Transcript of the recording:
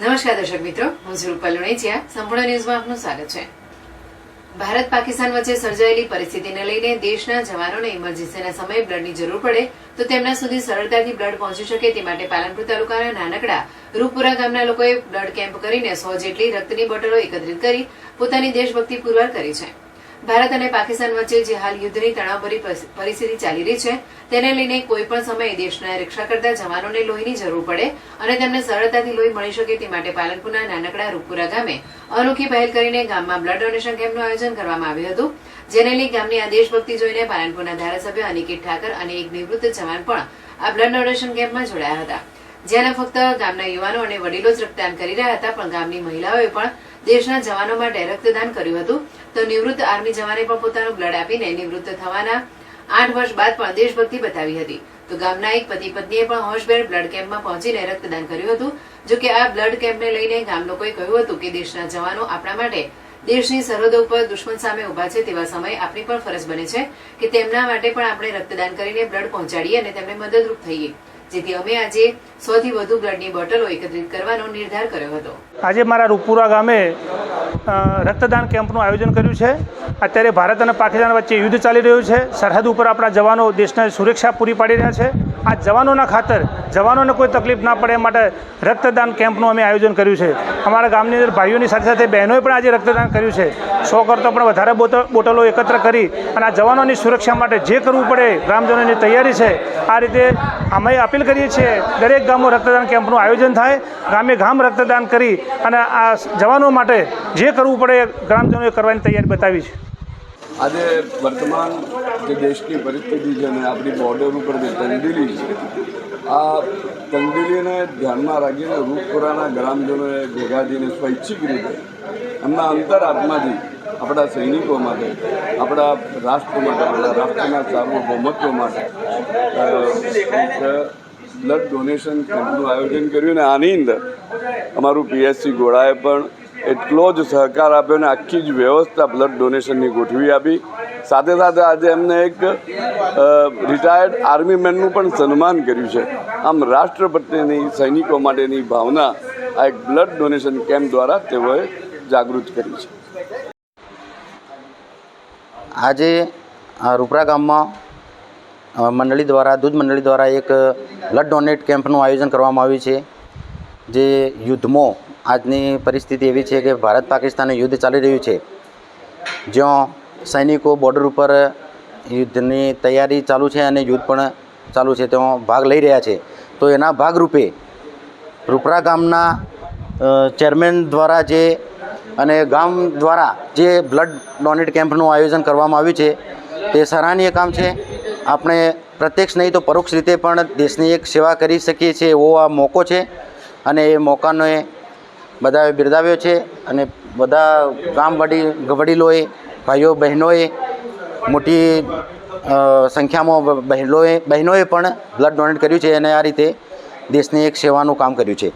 નમસ્કાર દર્શક મિત્રો, હું રૂપલ લુણેચિયા. સંપૂર્ણ ન્યૂઝમાં આપનું સ્વાગત છે. ભારત પાકિસ્તાન વચ્ચે સર્જાયેલી પરિસ્થિતિને લઈને દેશના જવાનોને ઇમરજન્સીના સમયે બ્લડની જરૂર પડે તો તેમના સુધી સરળતાથી બ્લડ પહોંચી શકે તે માટે પાલનપુર તાલુકાના નાનકડા રૂપપુરા ગામના લોકોએ બ્લડ કેમ્પ કરીને સો જેટલી રક્તની બોટલો એકત્રિત કરી પોતાની દેશભક્તિ પુરવાર કરી છે. ભારત અને પાકિસ્તાન વચ્ચે જે હાલ યુદ્ધની તણાવભરી પરિસ્થિતિ ચાલી રહી છે, તેને લઈને કોઈપણ સમયે દેશના રક્ષા કરતા જવાનોને લોહીની જરૂર પડે અને તેમને સરળતાથી લોહી મળી શકે તે માટે પાલનપુરના નાનકડા રૂપુરા ગામે અનોખી પહેલ કરીને ગામમાં બ્લડ ડોનેશન કેમ્પનું આયોજન કરવામાં આવ્યું હતું. જેને લઈ ગામની આ દેશભક્તિ જોઈને પાલનપુરના ધારાસભ્ય અનિકેત ઠાકર અને એક નિવૃત્ત જવાન પણ આ બ્લડ ડોનેશન કેમ્પમાં જોડાયા હતા. જેના ફક્ત ગામના યુવાનો અને વડીલો જ રક્તદાન કરી રહ્યા હતા, પણ ગામની મહિલાઓએ પણ દેશના જવાનો માટે રક્તદાન કર્યું હતું. તો નિવૃત્ત આર્મી જવાને પણ પોતાનું બ્લડ આપીને નિવૃત્ત થવાના આઠ વર્ષ બાદ પણ દેશભક્તિ બતાવી હતી. તો ગામના એક પતિ પત્નીએ પણ હોશભેર બ્લડ કેમ્પમાં પહોંચીને રક્તદાન કર્યું હતું. જો કે આ બ્લડ કેમ્પને લઈને ગામ લોકોએ કહ્યું હતું કે દેશના જવાનો આપણા માટે દેશની સરહદો ઉપર દુશ્મન સામે ઊભા છે તેવા સમયે આપણી પણ ફરજ બને છે કે તેમના માટે પણ આપણે રક્તદાન કરીને બ્લડ પહોંચાડીએ અને તેમને મદદરૂપ થઈએ. જેથી અમે આજે સો થી વધુ બ્લડની બોટલો એકત્રિત કરવાનો નિર્ધાર કર્યો હતો. આજે મારા રૂપુરા ગામે રક્તદાન કેમ્પનું આયોજન કર્યું છે. અત્યારે ભારત અને પાકિસ્તાન વચ્ચે યુદ્ધ ચાલી રહ્યું છે. સરહદ ઉપર આપણા જવાનો દેશને સુરક્ષા પૂરી પાડી રહ્યા છે. આ જવાનોના ખાતર, જવાનોને કોઈ તકલીફ ના પડે એ માટે રક્તદાન કેમ્પનું અમે આયોજન કર્યું છે. અમારા ગામની અંદર ભાઈઓની સાથે સાથે બહેનોએ પણ આજે રક્તદાન કર્યું છે. સો કરતાં પણ વધારે બોટલો એકત્ર કરી અને આ જવાનોની સુરક્ષા માટે જે કરવું પડે, ગ્રામજનોની તૈયારી છે, આ રીતે અમે અપીલ કરીએ છીએ દરેક ગામો રક્તદાન કેમ્પનું આયોજન થાય. ગામે ગામ રક્તદાન કરી અને આ જવાનો માટે જે કરવું પડે ગ્રામજનોએ કરવાની તૈયારી બતાવી છે. આજે વર્તમાન જે દેશની પરિસ્થિતિ છે અને આપણી બોર્ડર ઉપર જે તંગદીલી છે, આ તંગદીલીને ધ્યાનમાં રાખીને રૂપપુરાના ગ્રામજનોએ ભેગા સ્વૈચ્છિક રીતે એમના અંતરાત્માથી આપણા સૈનિકો માટે, આપણા રાષ્ટ્ર માટે, આપણા રાષ્ટ્રના સાર્વભૌમત્વ માટે બ્લડ ડોનેશન કેમ્પનું આયોજન કર્યું અને આની અંદર અમારું પીએસસી ગોળાએ પણ એટલો જ સહકાર આપ્યો અને આખી જ વ્યવસ્થા બ્લડ ડોનેશનની ગોઠવી આપી. સાથે સાથે આજે એમને એક રિટાયર્ડ આર્મી મેનનું પણ સન્માન કર્યું છે. આમ રાષ્ટ્ર પ્રત્યેની સૈનિકો માટેની ભાવના આ એક બ્લડ ડોનેશન કેમ્પ દ્વારા તેઓએ જાગૃત કરી છે. આજે રૂપરા ગામમાં મંડળી દ્વારા, દૂધ મંડળી દ્વારા એક બ્લડ ડોનેટ કેમ્પનું આયોજન કરવામાં આવ્યું છે, જે યુદ્ધમાં આજની પરિસ્થિતિ એવી છે કે ભારત પાકિસ્તાનનું યુદ્ધ ચાલી રહ્યું છે, જ્યાં સૈનિકો બોર્ડર ઉપર યુદ્ધની તૈયારી ચાલુ છે અને યુદ્ધ પણ ચાલુ છે, તેમાં ભાગ લઈ રહ્યા છે. તો એના ભાગરૂપે રૂપરા ગામના ચેરમેન દ્વારા જે અને ગામ દ્વારા જે બ્લડ ડોનેટ કેમ્પનું આયોજન કરવામાં આવ્યું છે, તે સરાહનીય કામ છે. આપણે પ્રત્યક્ષ નહીં તો પરોક્ષ રીતે પણ દેશની એક સેવા કરી શકીએ છીએ એવો આ મોકો છે. અને એ મોકાને બધાએ બિરદાવ્યો છે અને બધા ગામ વડી વડીલોએ, ભાઈઓ બહેનોએ, મોટી સંખ્યામાં બહેનોએ બહેનોએ પણ બ્લડ ડોનેટ કર્યું છે અને આ રીતે દેશની એક સેવાનું કામ કર્યું છે.